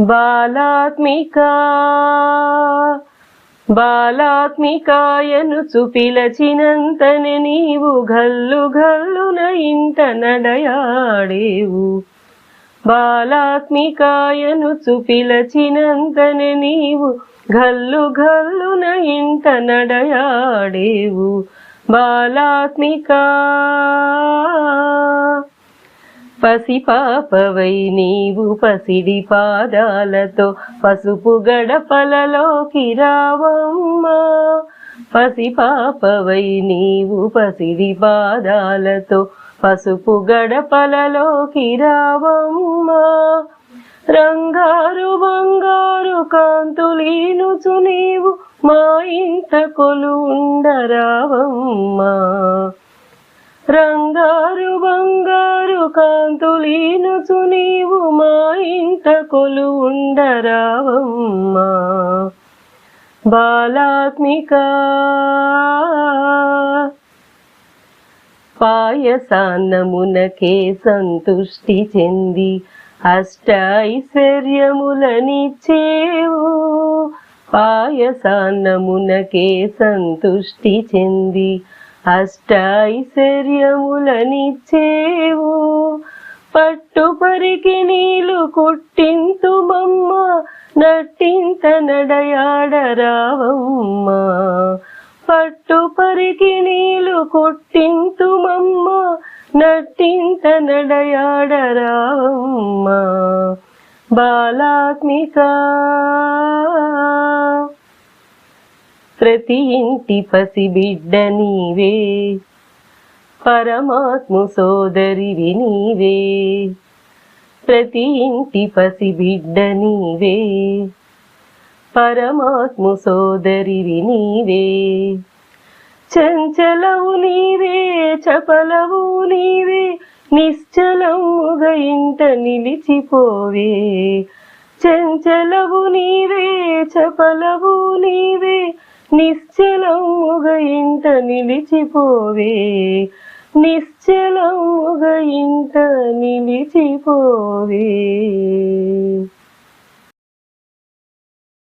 బాలాత్మిక బాలాత్మికాయను పిలచినంతనే నీవు గల్లు గల్లున ఇంట నడయాడేవు. బాలాత్మికాయను పిలచినంతనే నీవు గల్లు గల్లున ఇంట నడయాడేవు. బాలాత్మికా పసిపాపవై నీవు పసిడి పాదాలతో పసుపు గడపలలోకి రావమ్మా. పసిపాపవై నీవు పసిడి పాదాలతో పసుపు గడపలలోకి రావమ్మా. రంగారు బంగారు కాంతులీనుచు నీవు మా ఇంట కొలు ఉండరావమ్మా రంగారు కాంతులీనుచు నీవు మా ఇంట కొలు ఉండరావమ్మా బాలాత్మిక పాయసాన్నమునకే సంతుష్టి చెంది అష్టైశ్వర్యములనిచ్చేవు. పాయసాన్నమునకే సంతుష్టి చెంది అష్టైశ్వర్యములనిచ్చేవు. పట్టు పరికి నీలు కొట్టింతు బొమ్మ నట్టింత నడయాడరావమ్మ పట్టు పరికి నీలు కొట్టింతు మమ్మ నట్టింత నడయాడరావమ్మ బాలాత్మిక ప్రతి ఇంటి పసి బిడ్డ నీవే. పరమాత్ము సోదరివి నీవే ప్రతి ఇంటి పసి బిడ్డ నీవే. పరమాత్ము సోదరివి నీవే చంచలవు నీవే చపలవు నీవే నిశ్చలముగ ఇంట నిలిచిపోవే. చంచలవు నీవే చపలవు నీవే నిశ్చలముగ ఇంట నిలిచిపోవే. నిశ్చలముగ ఇంత నిలిచిపోవే.